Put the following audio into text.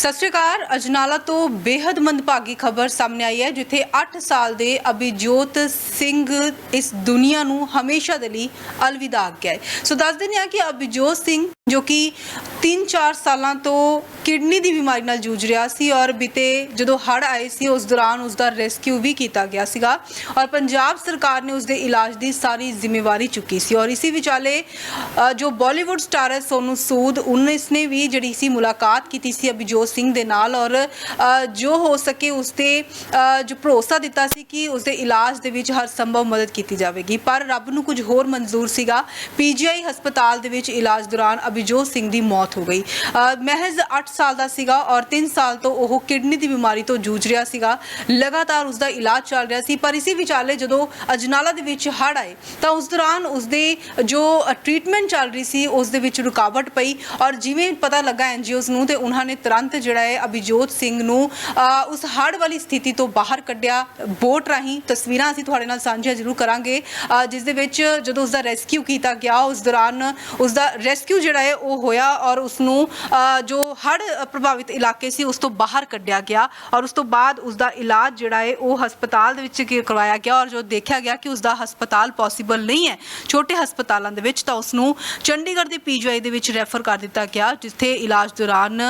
ਸਤਿ ਸ਼੍ਰੀ ਅਕਾਲ। ਅਜਨਾਲਾ ਤੋਂ ਬੇहद ਮੰਦਭਾਗੀ ਖਬਰ ਸਾਹਮਣੇ ਆਈ ਹੈ, ਜਿੱਥੇ 8 ਸਾਲ ਦੇ ਅਭਿਜੋਤ ਸਿੰਘ ਇਸ ਦੁਨੀਆ ਨੂੰ ਹਮੇਸ਼ਾ ਦੇ ਲਈ ਅਲਵਿਦਾ ਆਖ ਗਿਆ ਹੈ। ਸੋ ਦੱਸ ਦਿੰਦੇ ਹਾਂ ਕਿ ਅਭਿਜੋਤ ਸਿੰਘ, ਜੋ ਕਿ 3-4 ਸਾਲਾਂ ਤੋਂ ਕਿਡਨੀ ਦੀ ਬਿਮਾਰੀ ਨਾਲ ਜੂਝ ਰਿਹਾ ਸੀ ਔਰ ਬੀਤੇ ਜਦੋਂ ਹੜ੍ਹ ਆਏ ਸੀ, ਉਸ ਦੌਰਾਨ ਉਸ ਦਾ ਰੈਸਕਿਊ ਵੀ ਕੀਤਾ ਗਿਆ ਸੀਗਾ ਔਰ ਪੰਜਾਬ ਸਰਕਾਰ ਨੇ ਉਸ ਦੇ ਇਲਾਜ ਦੀ ਸਾਰੀ ਜ਼ਿੰਮੇਵਾਰੀ ਚੁੱਕੀ ਸੀ ਔਰ ਇਸੇ ਵਿਚਾਲੇ ਜੋ ਬਾਲੀਵੁੱਡ ਸਟਾਰ ਹੈ ਸੋਨੂ ਸੂਦ ਉਹਨੇ ਨੇ ਵੀ ਜਿਹੜੀ ਸੀ ਮੁਲਾਕਾਤ ਕੀਤੀ ਸੀ ਅਭਿਜੋਤ ਸਿੰਘ ਦੇ ਨਾਲ ਔਰ ਜੋ ਹੋ ਸਕੇ ਉਸ ਤੇ ਜੋ ਭਰੋਸਾ ਦਿੱਤਾ ਸੀ ਕਿ ਉਸ ਦੇ ਇਲਾਜ ਦੇ ਵਿੱਚ ਹਰ ਸੰਭਵ ਮਦਦ ਕੀਤੀ ਜਾਵੇਗੀ। ਪਰ ਰੱਬ ਨੂੰ ਕੁਝ ਹੋਰ ਮਨਜ਼ੂਰ ਸੀਗਾ। ਪੀਜੀਆਈ ਹਸਪਤਾਲ ਦੇ ਵਿੱਚ ਇਲਾਜ ਦੌਰਾਨ ਅਭਿਜੋਤ ਸਿੰਘ ਦੀ ਮੌਤ ਹੋ ਗਈ। ਮਹਿਜ਼ 8 ਸਾਲ ਦਾ ਸੀਗਾ ਔਰ 3 ਸਾਲ ਤੋਂ ਉਹ ਕਿਡਨੀ ਦੀ ਬਿਮਾਰੀ ਤੋਂ ਜੂਝ ਰਿਹਾ ਸੀਗਾ। ਲਗਾਤਾਰ ਉਸ ਦਾ ਇਲਾਜ ਚੱਲ ਰਿਹਾ ਸੀ ਪਰ ਇਸੇ ਵਿਚਾਲੇ ਜਦੋਂ ਅਜਨਾਲਾ ਦੇ ਵਿੱਚ ਹੜ੍ਹ ਆਏ ਤਾਂ ਉਸ ਦੌਰਾਨ ਉਸ ਦੇ ਜੋ ਟ੍ਰੀਟਮੈਂਟ ਚੱਲ ਰਹੀ ਸੀ ਉਸ ਦੇ ਵਿੱਚ ਰੁਕਾਵਟ ਪਈ ਔਰ ਜਿਵੇਂ ਪਤਾ ਲੱਗਾ ਐਨਜੀਓਜ਼ ਨੂੰ ਤੇ ਉਹਨਾਂ ਨੇ ਤੁਰੰਤ ਜਿਹੜਾ ਹੈ ਅਭਿਜੋਤ ਸਿੰਘ ਨੂੰ ਉਸ ਹੜ੍ਹ ਵਾਲੀ ਸਥਿਤੀ ਤੋਂ ਬਾਹਰ ਕੱਢਿਆ। ਬੋਟ ਰਾਹੀਂ ਤਸਵੀਰਾਂ ਅਸੀਂ ਤੁਹਾਡੇ ਨਾਲ ਸਾਂਝੀਆਂ ਜ਼ਰੂਰ ਕਰਾਂਗੇ। ਅ, ਜਿਸ ਦੇ ਵਿੱਚ ਜਦੋਂ ਉਸ ਦਾ ਰੈਸਕਿਊ ਕੀਤਾ ਗਿਆ ਉਸ ਦੌਰਾਨ ਉਸ ਦਾ ਰੈਸਕਿਊ ਜਿਹੜਾ ਹੈ ਉਹ ਹੋਇਆ ਔਰ ਉਸ ਨੂੰ ਜੋ ਹੜ੍ਹ ਪ੍ਰਭਾਵਿਤ ਇਲਾਕੇ ਸੀ, ਉਸ ਤੋਂ ਬਾਹਰ ਕੱਢਿਆ ਗਿਆ ਔਰ ਉਸ ਤੋਂ ਬਾਅਦ ਉਸ ਦਾ ਇਲਾਜ ਜਿਹੜਾ ਹੈ, ਉਹ ਹਸਪਤਾਲ ਦੇ ਵਿੱਚ ਕਰਵਾਇਆ ਗਿਆ ਔਰ ਜੋ ਦੇਖਿਆ ਗਿਆ ਕਿ ਉਸ ਦਾ ਹਸਪਤਾਲ ਪੋਸੀਬਲ ਨਹੀਂ ਹੈ, ਛੋਟੇ ਹਸਪਤਾਲਾਂ ਦੇ ਵਿੱਚ ਤਾਂ ਉਸ ਨੂੰ ਚੰਡੀਗੜ੍ਹ ਦੇ ਪੀਜੀਆਈ ਦੇ ਵਿੱਚ ਰੈਫਰ ਕਰ ਦਿੱਤਾ ਗਿਆ, ਜਿੱਥੇ ਇਲਾਜ ਦੌਰਾਨ